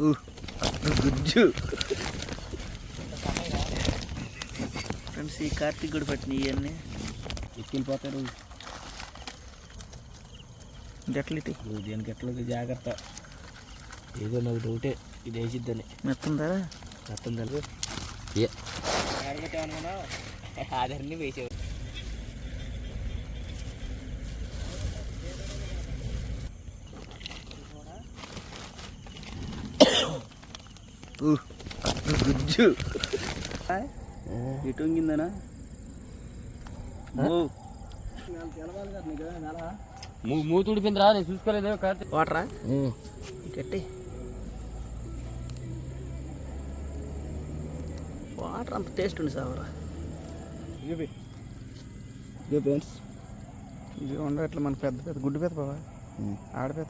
గుజ్జు ఫ్రెండ్స్ ఈ కార్తీక్ కూడా పట్టినాయి ఇవన్నీ. ఎక్కిపోతారు గట్లిటి దేనికి ఎట్లా జాగ్రత్త. ఏదో నాకు డౌటే ఇది వేసిద్దని. మెత్తుందా? మొత్తం తెలుగు ఏ. అదన్నీ వేసావు గుజ్జు ఎటు వంగిందనా? మూతి ఉడిపోయిందిరా నేను చూసుకోలేదు వాటరా? గట్టి. వాటర్ అంత టేస్ట్ ఉంది సావరా. ఇదే ఫ్రెండ్స్. ఇది ఉండట్లే మన పెద్ద పెద్ద గుడ్డు పెద్ద బాబా ఆడపెద్ద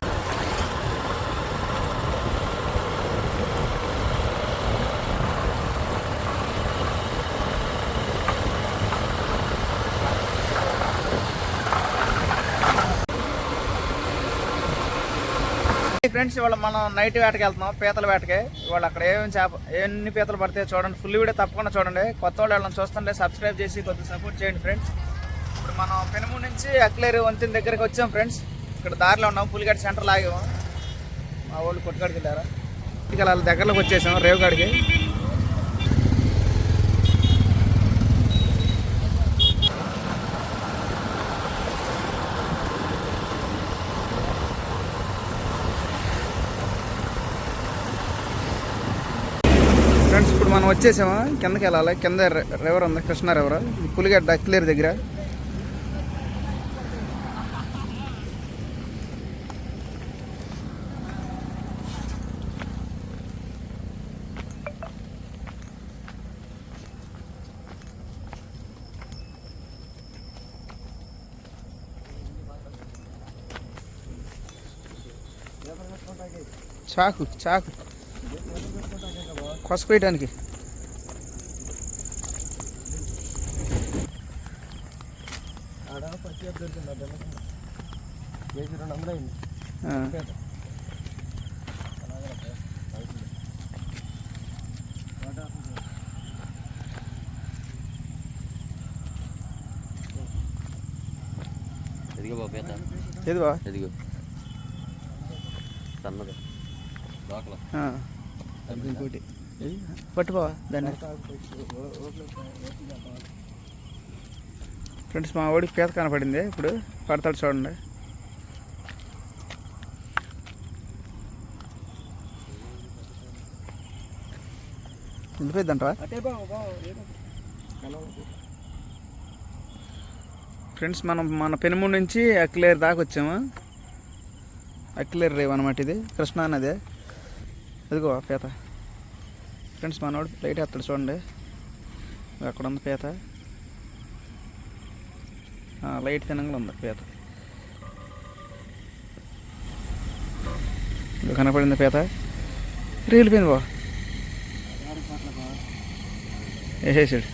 ఫ్రెండ్స్ ఇవాళ మనం నైట్ వేటకి వెళ్తున్నాం పీతల వేటకి. ఇవాళ అక్కడ ఏమేమి చేప ఎన్ని పీతలు పడితే చూడండి. ఫుల్ వీడియో తప్పకుండా చూడండి. కొత్త వాళ్ళు వాళ్ళని చూస్తుంటే సబ్స్క్రైబ్ చేసి కొద్దిగా సపోర్ట్ చేయండి ఫ్రెండ్స్. ఇప్పుడు మనం పెనుమూరు నుంచి అక్లేరు వంతిన దగ్గరికి వచ్చాం ఫ్రెండ్స్. ఇక్కడ దారిలో ఉన్నాం పులిగడ్డ సెంటర్ లాగాము. మా వాళ్ళు కొట్టుకాడికి వెళ్ళారా. ఇక వాళ్ళ దగ్గరలోకి వచ్చేసాం రేవుగాడికి. ఫ్రెండ్స్ ఇప్పుడు మనం వచ్చేసామా? కిందకి వెళ్ళాలి? కింద రివర్ ఉంది కృష్ణా రివర్ పులిగడ్డ అక్లేరు దగ్గర. చాకు చాకు. కొసకొయడానికి ఆడ పచ్చి దొరికింది కేజీ రెండు వందలు అయింది. ఎదిగో బాబు బా ఎదిగో. సన్నది లోకల ఇంకోటి. పట్టుకోవా? దాన్ని. ఫ్రెండ్స్ మా వాడికి పీత కనపడింది. ఇప్పుడు పడతాడు చూడండి. ఎండిపోయిందంటవా? ఫ్రెండ్స్ మనం మన పెనుమూడు నుంచి అక్లేరు దాకా వచ్చాము? అక్లేరు రేవ్ అనమాట ఇది. కృష్ణా నదే. అదిగో పేత. ఫ్రెండ్స్ మనోడు లైట్ ఎత్తడు చూడండి. ఎక్కడ ఉంది పీత? లైట్ తినంగా ఉంది పీత. కనపడింది పీత. రీలిపోయింది బా వేసేసాడు.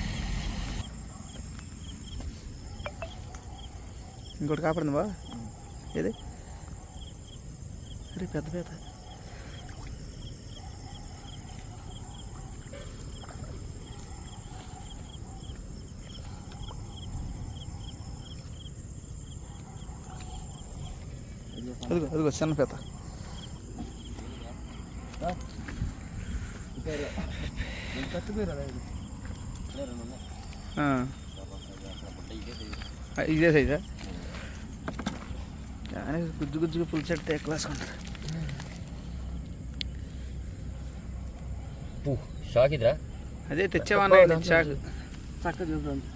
ఇంకోటి కాపాడింది బా ఏది? అరే పెద్ద పీత. అదిగో అదిగో చిన్న పీత. ఇదే సైజా? కానీ గుజ్జు గుజ్జుగా పులిచెట్టు ఎక్కువ వేసుకుంటారు. షాక్ ఇదిరా? అదే తెచ్చావన్నా చాకు చక్కగా చూడండి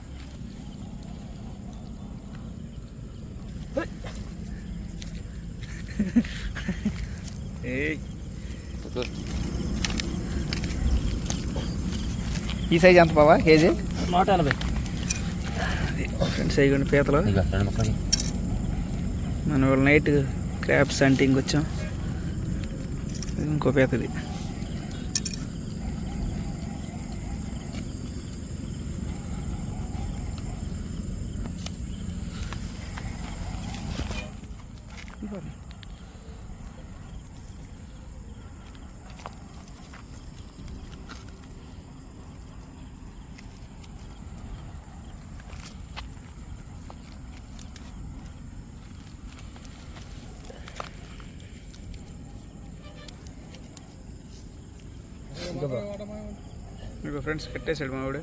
ఈ సైజ్ ఎంత బావా? కేజీ? నూట ఎనభై. ఫ్రెండ్స్ అయ్యండి పీతలు. మనం నైట్ క్రాప్స్ వచ్చాం. ఇది ఇంకో పీతది ఫ్రెండ్స్ కట్టేసాడు మా వాడు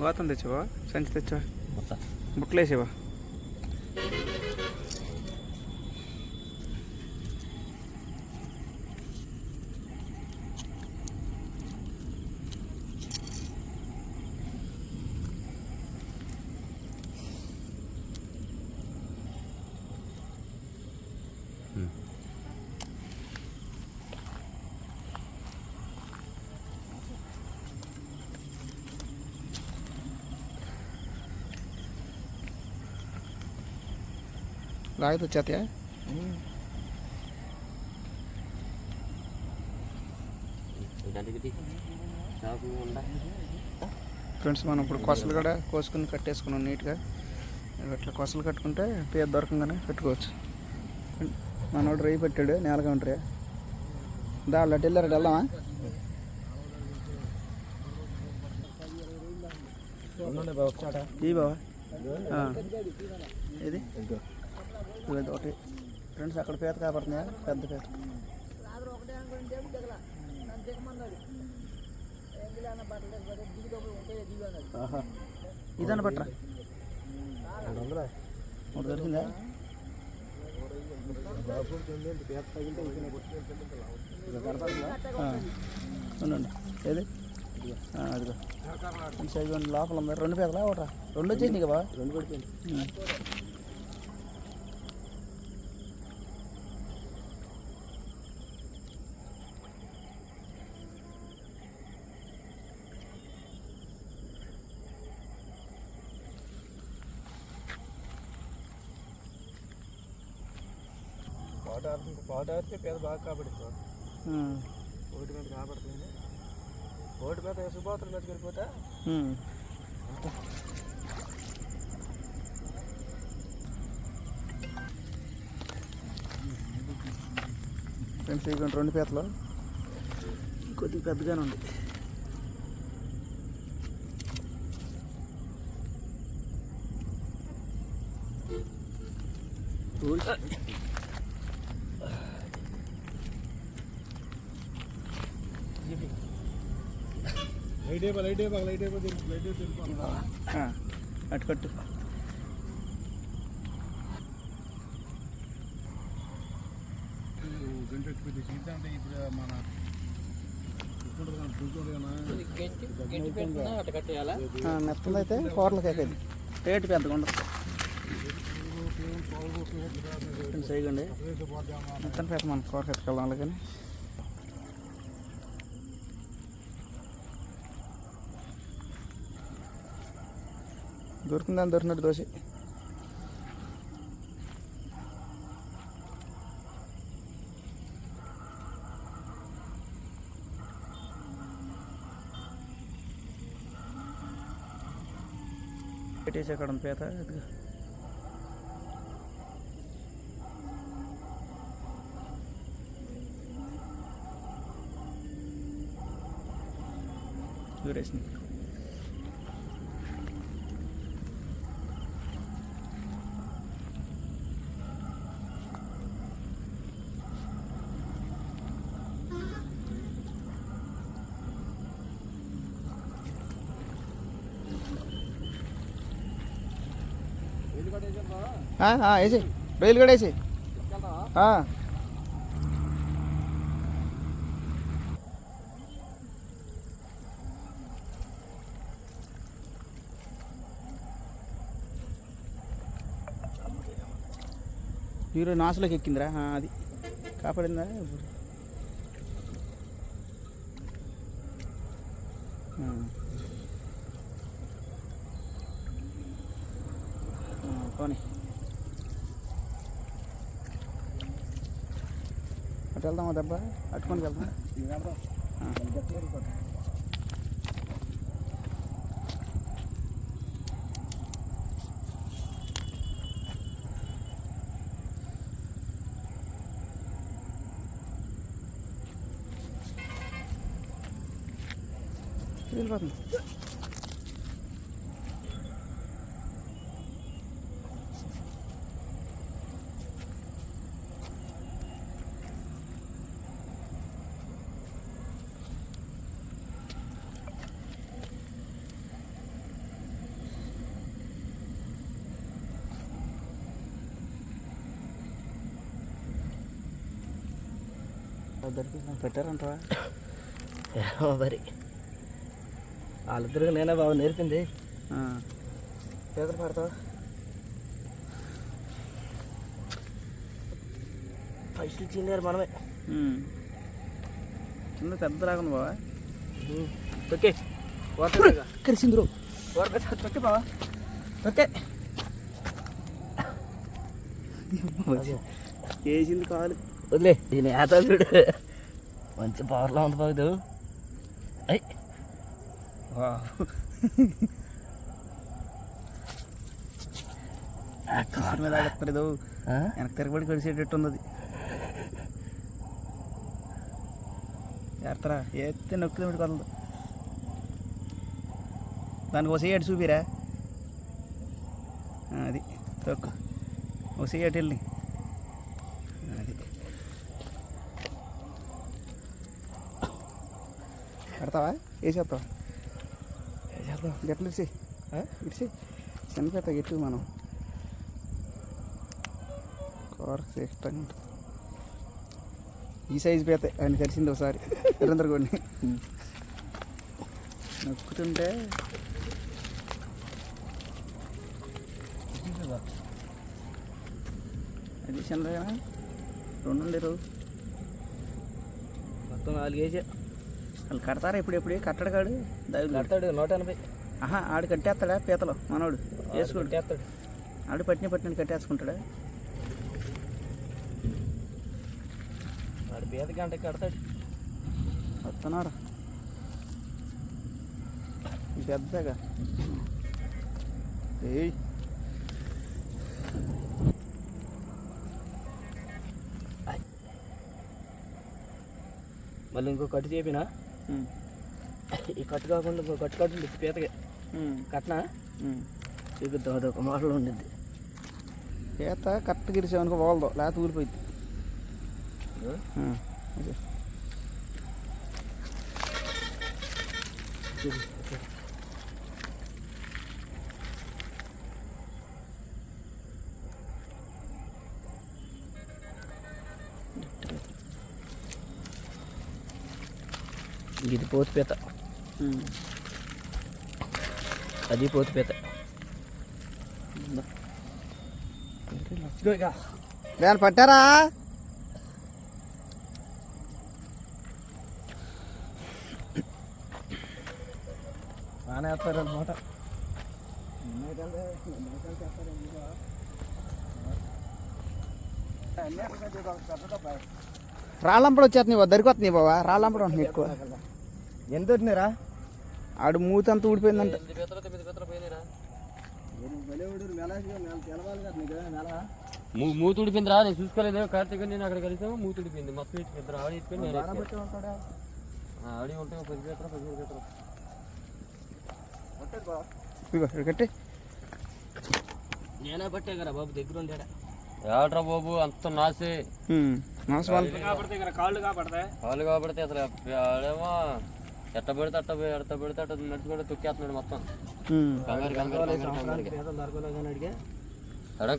గోతం తెచ్చావా? సంచి తెచ్చావా? బుట్టలేసావా లాగితే వచ్చేస్తాయా ఫ్రెండ్స్ మనం ఇప్పుడు కొసలు కూడా కోసుకుని కట్టేసుకున్నాం నీట్గా. ఇట్లా కొసలు కట్టుకుంటే పేరు దొరకంగానే పెట్టుకోవచ్చు. మనోడు రేయి పెట్టాడు నేలగా ఉంటారు దా అటు వెళ్ళారు వెళ్దామా? ఈ బావా. ఇది ఇది ఒకటి. ఫ్రెండ్స్ అక్కడ పేద కాపాడుతున్నాయా? పెద్ద పేద ఇదన్న పట్రా ఒకటి దొరికిందా. ఉండండి. ఏది? అదిగో. సైజు లోపల ఉంది. రెండు పేదలా ఒకటా రెండు వచ్చేసింది కదా రెండు పడిపోయింది పాట పాట ఆడితే పేద బాగా కాబడుతుంది ఒకటి మీద కాబడుతుంది. ఒకటి మీద సుభాతల మీదకి వెళ్ళిపోతే ఫ్రెండ్స్ ఇవి రెండు పీతలు. కొద్దిగా పెద్దగానే ఉంది లైట్ అయిపో లైట్ అయిపో లైట్ అయిపో లైట్ అయిపో ఆ, అటు కట్టు గంట పెట్టి సీట్ అంటే ఇప్పుడు మన ఆ, మెత్తది అయితే కూరలకి ఎక్కేది రేటు పెద్దగా ఉండదు. వేయకండి మెత్తని పేద మన కూరకి దొరికిందని దొరికినట్టు దోశ. పెట్టేసి అక్కడ పేత దూరేసింది వేసి. రొయ్యలు కూడా వేసి. హీరో నాసులోకి ఎక్కిందిరా? అది. కాపాడిందా? ఇప్పుడు అటు వెళ్దామా దెబ్బ అట్టుకొని వెళ్దాం ఆ. వెళ్ళిపోతుంది దొరికి పెట్టారంటావా ఏమో మరి. వాళ్ళిద్దరు నేనే బాగా నేర్పింది. పీతలు పడతావు? పైసలు ఇచ్చిండారు మనమే. కింద పెద్ద రాకుండా బావా. ఓకే కలిసింది రో ఓకే బావా. ఓకే వేసింది కాలు. వదిలే దీని ఏత చూడు. మంచి పవర్లో ఉంది బాగుదు అయ్ కసర మీద ఆగేస్తారు ఏదో ఆ? వెనక్కి తిరగబడి కడిసేటట్టు ఉంది జాగ్రత్తరా ఎత్తే నొక్కి మీద కదలదు దానికి ఒక సీఎట్ చూపిరా. అది తొక్కు. ఒక సీఎట్ వెళ్ళి అది పెడతావా వేసేస్తావా వేసేస్తాం గట్లు ఇడిసి. ఇడిసి. చిన్నపేట గెట్టు మనం. కూరకు ఇష్టంగా ఉంటుంది ఈ సైజు పీత ఆయన కలిసింది ఒకసారి. నిరంతరం కొన్ని. నొక్కుతుంటే. అది చంద్రగా రెండు ఉండేరు మొత్తం నాలుగు వాళ్ళు కడతారా ఇప్పుడు ఎప్పుడు? కట్టడు కాడు. కడతాడు నూట ఎనభై ఆహా ఆడు కట్టేస్తాడా పీతలు? మనోడు వేసుకోడు వేస్తాడు ఆడు పట్టిన పట్టిన కట్టేసుకుంటాడా? వాడు పీత గంట కడతాడు. వస్తున్నాడు. పెద్దగా. ఏయ్. మళ్ళీ ఇంకో కట్టు చేపినా? ఈ కట్టు కాకుండా కట్టు కట్టు పీతకి. కట్నా. చూపిద్దాం అదొక మోడల్ ఉండిద్ది. పీత కరెక్ట్ గిరిసామనుకో పోలదు లేకపోతే ఊరిపోయింది ఇది పోతు పీత. అది పోతు పీత. దాన్ని పట్టారా? బాగానే వేస్తారు అనమాట రాళ్ళంపడు వచ్చేస్తున్నాయి దరికి వస్తున్నాయి బాబా రాళ్ళంపడు ఉంటున్నాయి ఎక్కువ. ఎంత వచ్చినారా ఆడు మూతి అంతా ఊడిపోయిందంట. మూతి ఉడిపోయింది రా నేను చూసుకోలేదు. కార్తీక్ నేను అక్కడ కలిసాము మూతి ఉడిపోయింది మొత్తం ఆడి ఇచ్చిపోయింది నేను ఎత్తుకొని. ఆ, ఆడి ఉంటే పది ఇగో ఇక్కడ కట్టి. నేనే పట్టే కదా బాబు దగ్గర ఉంటాడా ఏడ్రా బాబు అంత నాసే కాపాడితే కదా కాళ్ళు కాపాడతాయి. కాళ్ళు కాబట్టి అసలు ఆడేమో ఎట్ట పెడితే అట్ట ఎట్ట పెడితే అట్ట నడుచుకుంటే తొక్కేస్తున్నాడు మొత్తం. కంగారు కంగారు అడిగే.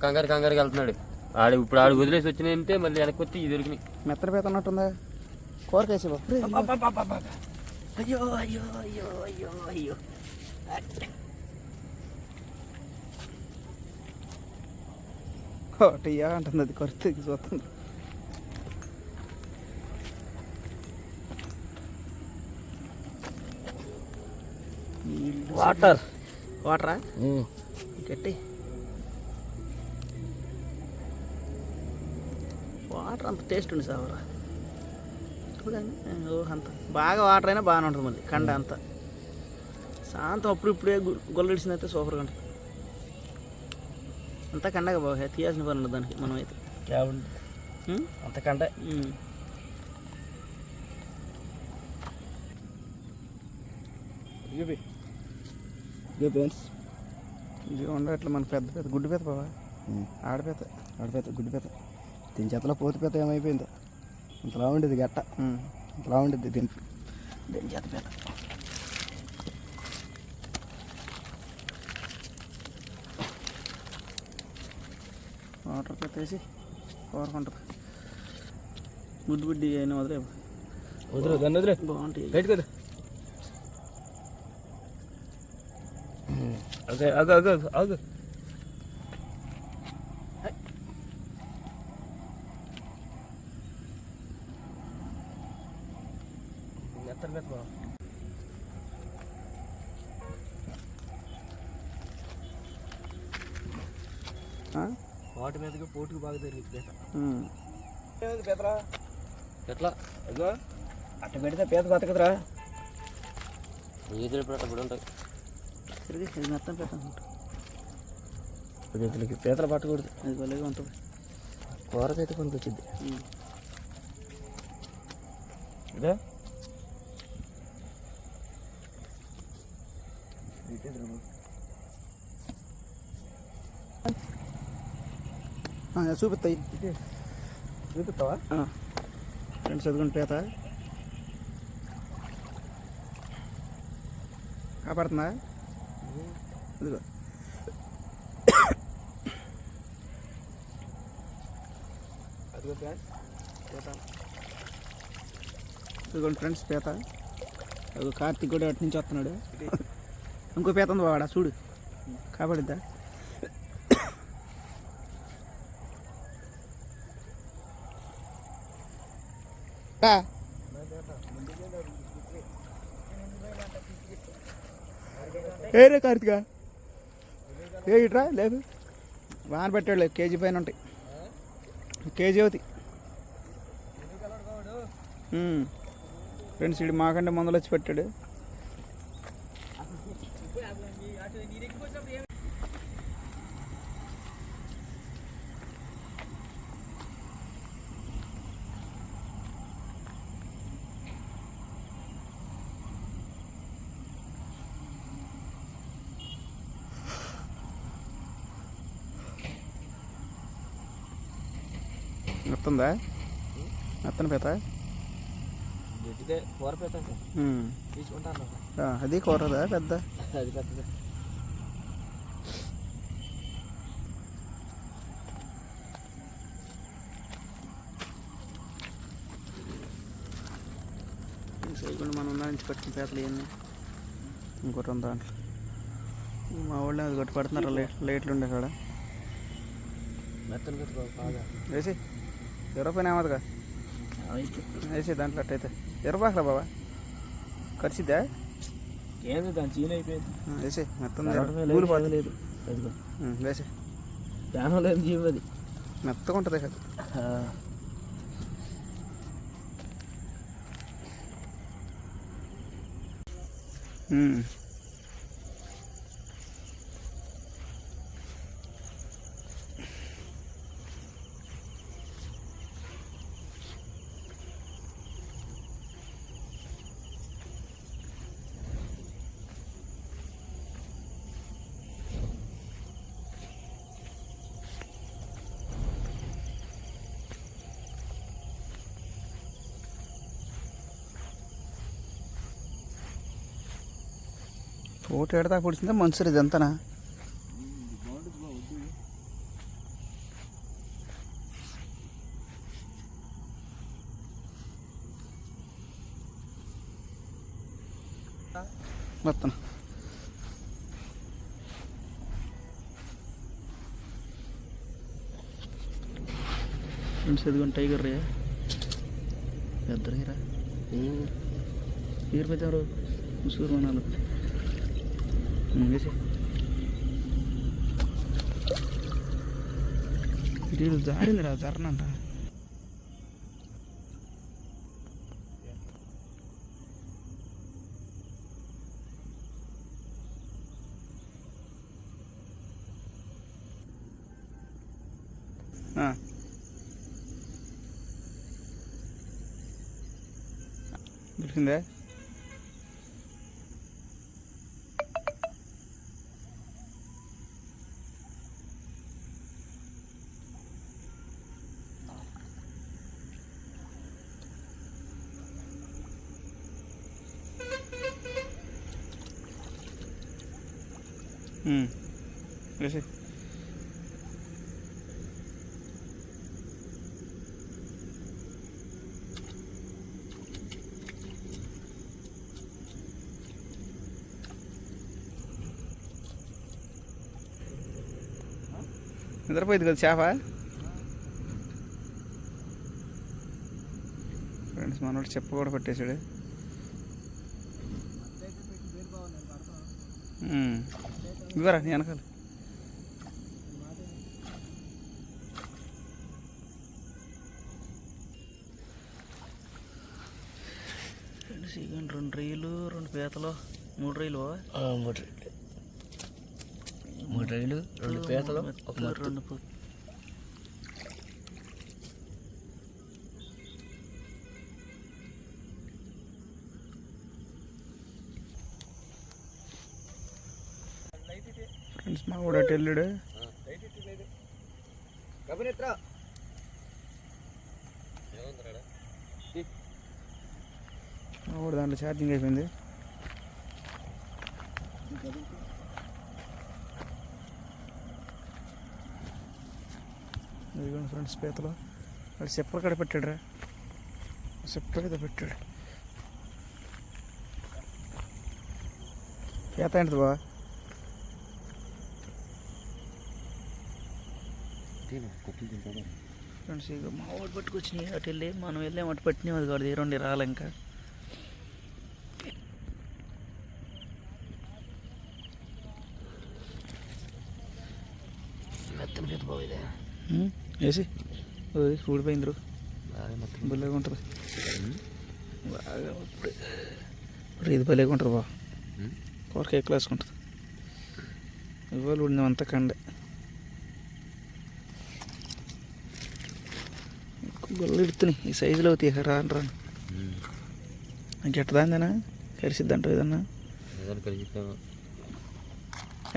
కంగారు కంగారుగా వెళ్తున్నాడు. ఆడు ఇప్పుడు ఆడు వదిలేసి వచ్చినాయంటే మళ్ళీ వెనక్కి వచ్చి ఇది దొరికినాయి. మెత్తడి పీత ఉన్నట్టుందా కూరకేసి అయ్యో అయ్యో అయ్యో అయ్యో అయ్యో. ఒకటి అంటుంది అది కొరితే చూస్తుంది వాటర్. వాటరా? కట్టి వాటర్ అంత టేస్ట్ ఉంది సావరా. చూడండి. అంత. బాగా వాటర్ అయినా బాగానే ఉంటుంది మళ్ళీ కండ అంత. సాయంత్రం అప్పుడు ఇప్పుడే గొల్లడిసినైతే సూపర్గా ఉంటుంది. అంతా కండగా బాగా తీయాల్సిన పని ఉండదు దానికి మనం అయితే ఉం? అంతకంటే ఉం. ఇవి ఇవి ఫ్రెండ్స్. ఇది ఉండట్లే మన పెద్ద పెద్ద గుడ్డు పెద్ద బాబా ఆడపేత ఆడిపోతా గుడ్డి పేత దీని చేతలో పోతు పేత ఏమైపోయిందో. ఇంతలా ఉండేది గట్ట. ఇంతలా ఉండేది దీని. దీని చేత పేత వాటర్ పెట్టేసి కోరుకుంటుంది బుడ్డి బుడ్డి అయినా వదిలే వదిలే దాన్ని వదిలే బాగుంటాయి. బయట కదా అదే అగు అగు అగు, అగు మెత్తలు మెత్త వాటి మీదకి పోటుకు బాగా తిరిగి పీతరా ఎట్లా? అదిగో అట్ట పెడితే పీత బతకదురా. ఈదులు పెట్ట కూడా ఉంటాయి తిరిగి ఇది మొత్తం పెట్టాను వీటికి పీతలు పట్టకూడదు అది భలేగా ఉంటుంది. కూరకైతే పనికొచ్చింది ఇదే? చూపిస్తాయి చూపిస్తావా ఫ్రెండ్స్ చదువుకుని పేత. కాపాడుతుందా ఇదిగో ఫ్రెండ్స్ పీత ఇదిగోండి ఫ్రెండ్స్ పేత కార్తీక్ కూడా అటు నుంచి వస్తున్నాడు. ఇంకో పీత ఉంది వాడా చూడు. కాబడిద్దా ఏరే కార్తీక? ఏ ఇట్రా లేదు వాన పెట్టాడు లేదు కేజీ పైన ఉంటాయి. కేజీ అవుతాయి. ఫ్రెండ్స్ ఇడు మాకంటే మందులు వచ్చి పెట్టాడు. మొత్తందా మొత్తం పేత? కూర. తీసుకుంటాను అది కూరదా పెద్ద? అది పెద్దదే. చేయకుండా మనం ఉన్న నుంచి పట్టిన పేపర్లు ఇవన్నీ. ఇంకోటి ఉంది దాంట్లో. మా వాళ్ళు అది కొట్టి పడుతున్నారు లైట్ లైట్లు ఉండే కాడ. వేసి పైన ఏమదుగా వేసి దాంట్లో అట్టయితే ఇరవై బాబా ఖర్చుద్దా ఏంది దాని చీన అయిపోయింది. వేసి మొత్తం లేదు. వేసి. ధ్యానం లేదు జీవి అది. మెత్తగా ఉంటుంది కదా. ఉమ్. ఓటు ఎడతా పొడిచిందా మంచిది ఎంతనా? మొత్తం. ఫ్రెండ్స్ ఎదుగుని టైగర్ రే. పెద్ద రేరా పేరు పెద్దారు ముసూరు మనాలు వేసి ఇటు జారిందిరా జరనంట ఆ. దొరికిందా వేసి నిద్రపోయింది కదా చేప ఫ్రెండ్స్ మనోడు చెప్ప కూడా పెట్టేశాడు hmm. ఇదిగోరా నీ వెనకాల. రెండు రైలు రెండు పీతలు మూడు రైలు మూడు రైళ్ళు మూడు రైళ్ళు రెండు పీతలు. రెండు మా కూడా మా కూడా దాంట్లో ఛార్జింగ్ అయిపోయింది. ఇదిగోండి ఫ్రెండ్స్ పీతలు వాడు చెప్పలు కడ పెట్టాడు రా చెప్ప మీద పెట్టాడు. పీత ఏంటిది బా ఫ్రెండ్స్ ఇక మా వాడు పట్టుకొచ్చినాయి అటు వెళ్ళి మనం వెళ్ళాం అటు పట్టినాం అది కాదు రెండు రాలే ఇంకా. మెత్తని పీత బాబు వేసి ఊడిపోయింది భలేగా ఉంటుంది. బాగా ఇప్పుడు ఇప్పుడు ఇది భలేగా ఉంటుంది బా కూరక ఎక్కువ వేసుకుంటుంది ఇవాళ ఉడినాం అంతా కండే. గొల్లు ఇడుతున్నాయి ఈ సైజులో అవుతాయి రాను రాను. గెట్టదాందేనా కరిసిద్దంట ఏదన్నా?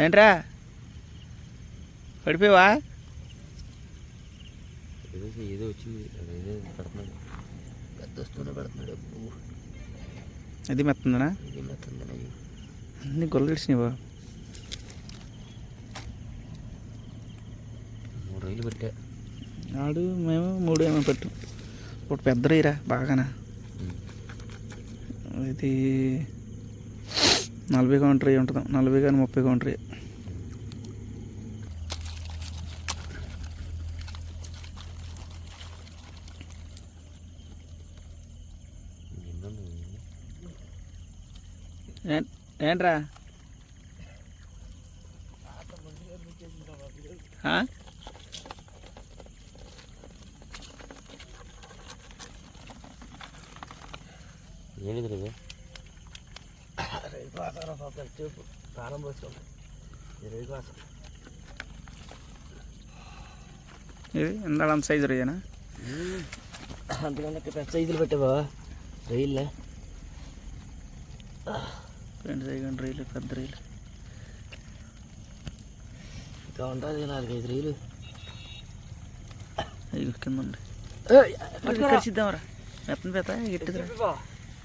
ఏంట్రా? పడిపోయావా? ఏదో వచ్చింది. పెద్ద వస్తూనే పెడుతున్నాడు. అది మెత్తుందనా? ఇది మెత్తంది అయ్యి అన్ని గొల్లు ఇడిచినాయి బా మూడు రైలు పెట్టా. ఆడు మేము మూడు ఏమో పెట్టాం. ఒకటి పెద్ద రైరా బాగానా? ఇది నలభై కౌంటర్ ఉంటుంది. నలభై కానీ ముప్పై కౌంటర్. ఏంట్రా? ఆ? ఏంటిది రేపు రైలు పాకాల పాపం చూపు ప్రాణం పోసుకోండి ఈ రైలు పాక ఇది? అంత సైజు రయ్యానా అంతకన్నా పెద్ద సైజులు పెట్టావా రైళ్ళే రెండు సైజు రైలు పెద్ద రైలు ఇంకా ఉంటుంది నాలుగైదు రైలు అయ్యి కింద ఉంది. కలిసిద్దాంరా మెత్తని పెద్ద గట్టిదిరా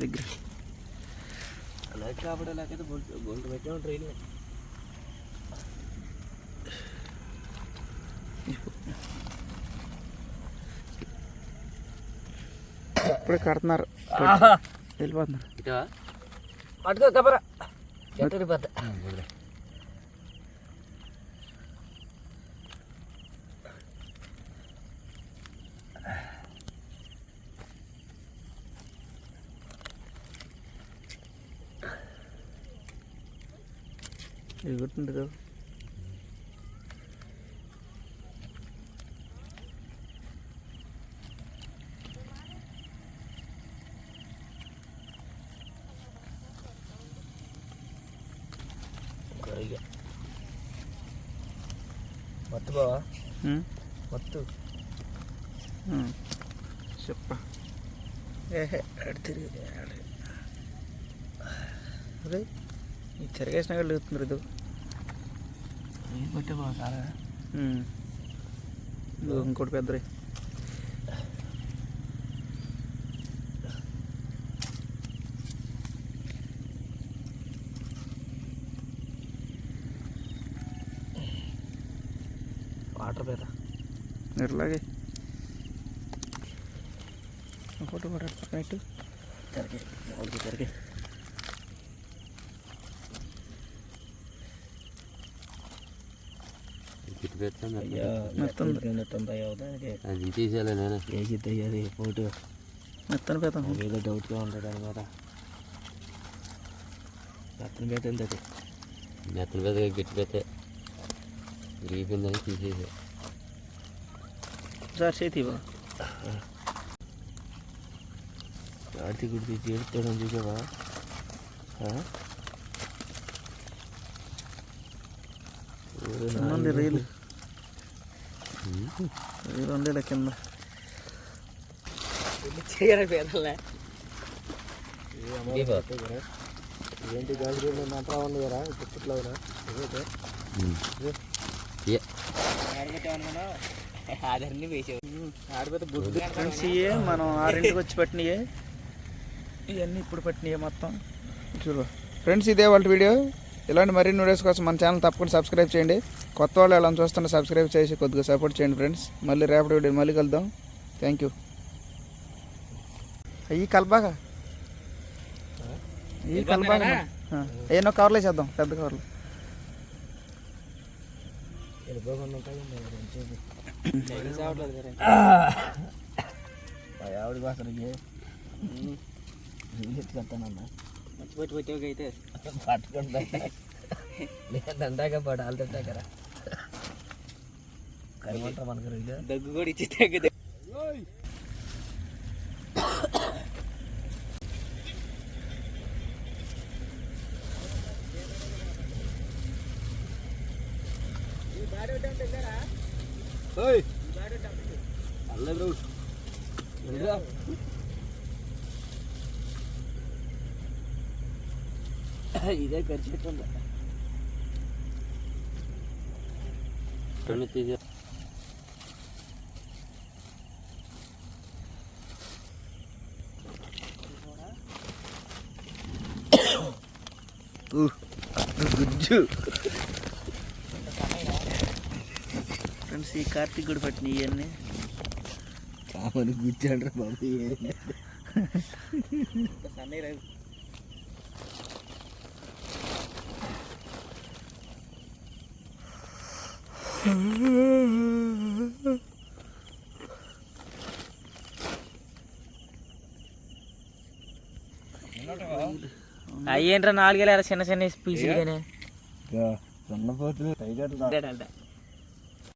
దగ్గర. అలా కాబట్టి బొల్ట్ బొల్ట్ పెట్టాము ట్రైన్ ఇప్పుడే కడుతున్నారు వెళ్ళిపోతున్నారు పట్టుకో కబరా చెట్టు పెద్ద ఇక మత్తు బావా? మత్తు. చెప్ప తిరిగి. అదే ఈ తిరగేసిన వాళ్ళు పట్టే ఉం. ఇదిగో ఇంకోటి పెద్దది. వాటర్ పీత ఇట్లాగే. ఫోటో కూడా పక్కన ఇటు తిరిగి మామిడికి తిరిగి గిట్టు పెట్టాను అయ్యా మెత్తంది. మెత్తంది అయ్యా దానికి అది తీసేయాలి నేను వేసిద్ది అయ్యా అది పోటు మెత్తన పేత ఏదో డౌట్గా ఉంటుంది దాని మీద మెత్తని పీత ఎంత అది మెత్తల పెద్ద గిట్టు పెట్టే విరిగిపోయిందని తీసేసి సార్ చేతివా ఆడితే గుడి తీసి ఏడుతాడని చూసావా ఆ? ఊరు నా ఉంది రీల్ ఇలా కింద ఇదిగో. ఏంటి గాడి మంత్రా ఉంది కదా పుట్టుట్లో ఉమ్. ఏ. ఆడిపోతే బుద్ధి ఫ్రెండ్స్ ఇవే మనం ఆరింటికి వచ్చి పట్టినయే ఇవన్నీ ఇప్పుడు పట్టినయే మొత్తం చూడు ఫ్రెండ్స్ ఇదే వాళ్ళ వీడియో ఇలాంటి మరిన్ని వీడియోస్ కోసం మన ఛానల్ తప్పకుండా సబ్స్క్రైబ్ చేయండి. కొత్త వాళ్ళు ఎలా చూస్తున్నా సబ్స్క్రైబ్ చేసి కొద్దిగా సపోర్ట్ చేయండి ఫ్రెండ్స్ మళ్ళీ రేపటి వీడియో మళ్ళీ కలుద్దాం. థ్యాంక్ యూ అయ్యి కలబాగా ఈ కలబాగా ఏమో కవర్లు వేసేద్దాం పెద్ద కవర్లు ఆవిడ కోసం ఎత్తుకెళ్తానన్నా. మర్చిపెట్టి పెట్టావు అయితే పట్టుకుంటా లేదంటాక పాడు వాళ్ళు తింటాకరా కరిమంటారు మనకు రోజు దగ్గు కూడా ఇచ్చి తగ్గితే ఇదే ఖర్చు పెట్టండి కొన్ని తీసే గుజ్జు ఫ్రెండ్స్ ఈ కార్తీక్ కూడా పట్టినాయి ఇవన్నీ కామని గుజ్జు అంటారు బాబు అయ్యేంట్రా నాలుగేళ్ళ చిన్న చిన్న పీసులు కానీ. సన్నపోతులు టైగర్